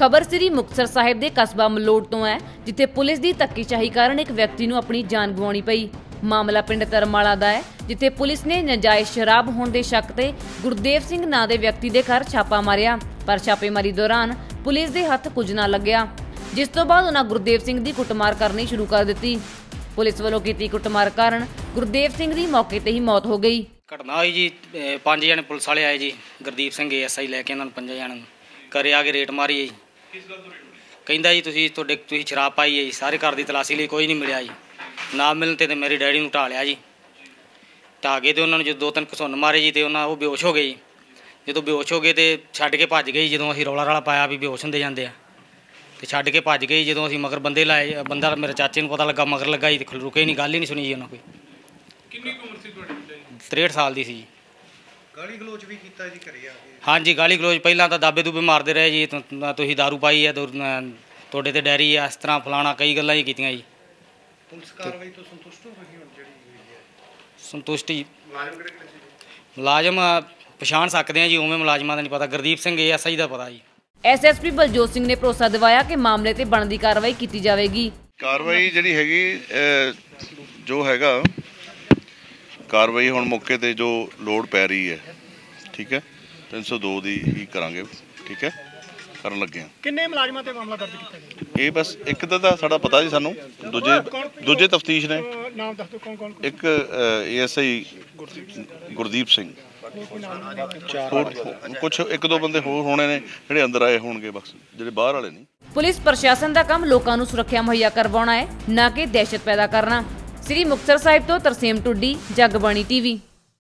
ਖਬਰ ਸ੍ਰੀ ਮੁਕਤਸਰ ਸਾਹਿਬ ਦੇ ਕਸਬਾ ਮਲੋੜ ਤੋਂ ਹੈ, ਜਿੱਥੇ ਪੁਲਿਸ ਦੀ ਧੱਕੇਸ਼ਾਹੀ ਕਾਰਨ ਇੱਕ ਵਿਅਕਤੀ ਨੂੰ ਆਪਣੀ ਜਾਨ ਗਵਾਉਣੀ ਪਈ। ਮਾਮਲਾ ਪਿੰਡ ਧਰਮਾਲਾ ਦਾ ਹੈ, ਜਿੱਥੇ ਪੁਲਿਸ ਨੇ ਨਜਾਇਜ਼ ਸ਼ਰਾਬ ਹੋਣ ਦੇ ਸ਼ੱਕ ਤੇ ਗੁਰਦੇਵ ਸਿੰਘ ਨਾਂ ਦੇ ਵਿਅਕਤੀ ਦੇ ਘਰ ਛਾਪਾ ਮਾਰਿਆ, ਪਰ ਛਾਪੇਮਾਰੀ ਦੌਰਾਨ ਪੁਲਿਸ ਦੇ ਹੱਥ ਕੁਝ ਨਾ ਲੱਗਿਆ। ਜਿਸ ਤੋਂ ਬਾਅਦ ਉਹਨਾਂ ਗੁਰਦੇਵ ਸਿੰਘ ਦੀ ਕੁੱਟਮਾਰ ਕਰਨੀ ਸ਼ੁਰੂ ਕਰ ਦਿੱਤੀ। ਪੁਲਿਸ ਵੱਲੋਂ ਕੀਤੀ ਕੁੱਟਮਾਰ ਕਾਰਨ ਗੁਰਦੇਵ ਸਿੰਘ ਦੀ ਮੌਕੇ ਤੇ ਹੀ ਮੌਤ ਹੋ ਗਈ। ਘਟਨਾ ਹੋਈ ਜੀ, ਅਹ ਪੰਜ ਜਣੇ ਪੁਲਿਸ ਵਾਲੇ ਆਏ ਜੀ, ਗੁਰਦੀਪ ਸਿੰਘ ਐਸਆਈ ਲੈ ਕੇ ਇਹਨਾਂ ਨੂੰ, ਪੰਜਾਂ ਜਣਾਂ ਨੂੰ। ਘਰੇ ਆ ਕੇ ਰੇਟ ਮਾਰੀ ਕਹਿੰਦਾ ਜੀ ਤੁਸੀਂ ਤੁਹਾਡੇ ਤੁਸੀਂ ਸ਼ਰਾਬ ਪਾਈ ਹੈ ਜੀ ਸਾਰੇ ਘਰ ਦੀ ਤਲਾਸ਼ੀ ਲਈ ਕੋਈ ਨਹੀਂ ਮਿਲਿਆ ਜੀ। ਨਾ ਮਿਲਣ ਤੇ ਤੇ ਮੇਰੇ ਡੈਡੀ ਨੂੰ ਢਾਲਿਆ ਜੀ। ਢਾਹ ਕੇ ਤੇ ਉਹਨਾਂ ਨੂੰ ਜਦੋਂ ਦੋ ਤਿੰਨ ਘਸੁੰਨ ਮਾਰੇ ਜੀ ਤੇ ਉਹਨਾਂ ਉਹ ਬੇਹੋਸ਼ ਹੋ ਗਏ ਜੀ। ਜਦੋਂ ਬੇਹੋਸ਼ ਹੋ ਗਏ ਤੇ ਛੱਡ ਕੇ ਭੱਜ ਗਏ ਜਦੋਂ ਅਸੀਂ ਰੌਲਾ ਰਾਲਾ ਪਾਇਆ ਵੀ ਬੇਹੋਸ਼ ਹੁੰਦੇ ਜਾਂਦੇ ਆ। ਤੇ ਛੱਡ ਕੇ ਭੱਜ ਗਏ ਜਦੋਂ ਅਸੀਂ ਮਗਰ ਬੰਦੇ ਲਾਏ ਬੰਦਾ ਮੇਰੇ ਚਾਚੇ ਨੂੰ ਪਤਾ ਲੱਗਾ ਮਗਰ ਲੱਗਾ ਜੀ ਤੇ ਰੁਕੇ ਨਹੀਂ ਗੱਲ ਹੀ ਨਹੀਂ ਸੁਣੀ ਜੀ ਉਹਨਾਂ ਕੋਈ। ਕਿੰਨੀ ਉਮਰ ਸੀ ਤੁਹਾਡੇ ਬੇਟੇ ਦੀ? 63 ਸਾਲ ਦੀ ਸੀ ਜੀ। ਗਾਲੀ ਗਲੋਚ ਵੀ ਕੀਤਾ ਜੀ ਘਰੇ ਆ ਕੇ। ਹਾਂਜੀ ਗਾਲੀ ਗਲੋਚ ਪਹਿਲਾਂ ਤਾਂ ਦਾਬੇ ਦੂਬੇ ਮਾਰਦੇ ਰਹੇ ਜੀ ਤੁ- ਤੁਸੀਂ दारू ਪਾਈ ਹੈ ਤੁ- ਤੁਹਾਡੇ ਤੇ ਡੈਰੀ ਆ ਇਸ ਤਰ੍ਹਾਂ ਫਲਾਣਾ ਕਈ ਗੱਲਾਂ ਹੀ ਕੀਤੀਆਂ ਜੀ। ਪੁਲਿਸ ਕਾਰਵਾਈ ਤੋਂ ਸੰਤੁਸ਼ਟ ਹੋ ਤੁਸੀਂ ਹੁਣ ਜਿਹੜੀ ਹੋਈ ਹੈ? ਸੰਤੁਸ਼ਟੀ ਮੁਲਾਜ਼ਮ ਕਿਹੜੇ ਕਿਹੜੇ ਸੀ ਮੁਲਾਜ਼ਮ ਪਛਾਣ ਸਕਦੇ ਆ ਜੀ ਉਵੇਂ ਮੁਲਾਜ਼ਮਾਂ ਦਾ ਨਹੀਂ ਪਤਾ ਗੁਰਦੀਪ ਸਿੰਘ ਐਸਆਈ ਦਾ ਪਤਾ ਜੀ। ਐਸਐਸਪੀ ਬਲਜੋਤ ਸਿੰਘ ਨੇ ਭਰੋਸਾ ਦਿਵਾਇਆ ਕਿ ਮਾਮਲੇ ਤੇ ਬਣਦੀ ਕਾਰਵਾਈ ਕੀਤੀ ਜਾਵੇਗੀ। ਕਾਰਵਾਈ ਜਿਹੜੀ ਹੈਗੀ ਅਹ, ਜੋ ਹੈਗਾ ਕਾਰਵਾਈ ਹੁਣ ਮੌਕੇ ਤੇ ਜੋ ਲੋਡ ਪੈ ਰਹੀ ਹੈ ਠੀਕ ਹੈ? 302 ਦੀ ਹੀ ਕਰਾਂਗੇ ਠੀਕ ਹੈ? ਕਰਨ ਲੱਗੇ ਹਾਂ। ਕਿੰਨੇ ਮੁਲਾਜ਼ਮਾਂ ਤੇ ਮਾਮਲਾ ਦਰਜ ਕੀਤਾ ਗਿਆ? ਇਹ ਬਸ ਇੱਕ ਦਾ ਤਾਂ ਸਾਡਾ ਪਤਾ ਜੀ ਸਾਨੂੰ ਦੂਜੇ ਦੂਜੇ ਤਫਤੀਸ਼ ਨੇ। ਨਾਮ ਦੱਸ ਦਿਓ ਕੌਣ ਕੌਣ ਇੱਕ ਏਐਸਆਈ ਗੁਰਦੀਪ ਸਿੰਘ। ਹੋਰ ਕੁਝ ਇੱਕ ਦੋ ਬੰਦੇ ਹੋਰ ਹੋਣੇ ਨੇ ਜਿਹੜੇ ਅੰਦਰ ਆਏ ਹੋਣਗੇ ਬਸ ਜਿਹੜੇ ਬਾਹਰ ਵਾਲੇ ਨਹੀਂ। ਪੁਲਿਸ ਪ੍ਰਸ਼ਾਸਨ ਦਾ ਕੰਮ ਲੋਕਾਂ ਨੂੰ ਸੁਰੱਖਿਆ ਮੁਹੱਈਆ ਕਰਵਾਉਣਾ ਹੈ ਨਾ ਕਿ ਦਹਿਸ਼ਤ ਪੈਦਾ ਕਰਨਾ। ਸ੍ਰੀ ਮੁਕਤਸਰ ਸਾਹਿਬ ਤੋਂ ਤਰਸੇਮ ਟੁੱਡੀ ਜਗਬਾਣੀ ਟੀਵੀ।